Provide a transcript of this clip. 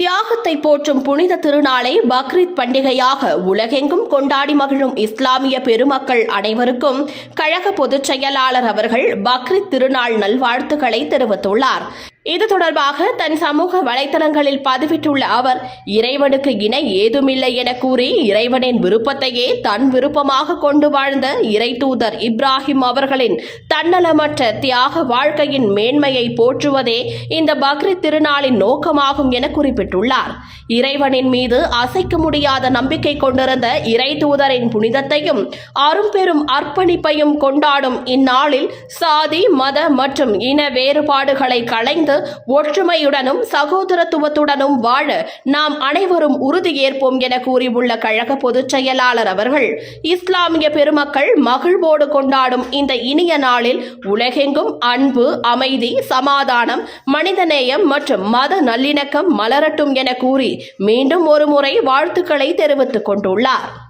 தியாகத்தை போற்றும் புனித திருநாளை பக்ரீத் பண்டிகையாக உலகெங்கும் கொண்டாடி மகிழும் இஸ்லாமிய பெருமக்கள் அனைவருக்கும் கழக பொதுச் செயலாளர் அவர்கள் பக்ரீத் திருநாள் நல்வாழ்த்துக்களை தெரிவித்துள்ளார். இது தொடர்பாக தன் சமூக வலைதளங்களில் பதிவிட்டுள்ள அவர் இறைவனுக்கு இணை ஏதுமில்லை என கூறி இறைவனின் விருப்பத்தையே தன் விருப்பமாக கொண்டு வாழ்ந்த இறை தூதர் இப்ராஹிம் அவர்களின் தன்னலமற்ற தியாக வாழ்க்கையின் மேன்மையை போற்றுவதே இந்த பக்ரீத் திருநாளின் நோக்கமாகும் என குறிப்பிட்டுள்ளார். இறைவனின் மீது அசைக்க முடியாத நம்பிக்கை கொண்டிருந்த இறை தூதரின் புனிதத்தையும் அரும்பெரும் அர்ப்பணிப்பையும் கொண்டாடும் இந்நாளில் சாதி மத மற்றும் இன வேறுபாடுகளை களைந்து ஒற்றுமையுடனும் சகோதரத்துவத்துடனும் வாழ நாம் அனைவரும் உறுதியேற்போம் என கூறியுள்ள கழக பொதுச் செயலாளர் அவர்கள் இஸ்லாமிய பெருமக்கள் மகிழ்வோடு கொண்டாடும் இந்த இனிய நாளில் உலகெங்கும் அன்பு அமைதி சமாதானம் மனிதநேயம் மற்றும் மத நல்லிணக்கம் மலரட்டும் என கூறி மீண்டும் ஒருமுறை வாழ்த்துக்களை தெரிவித்துக் கொண்டுள்ளார்.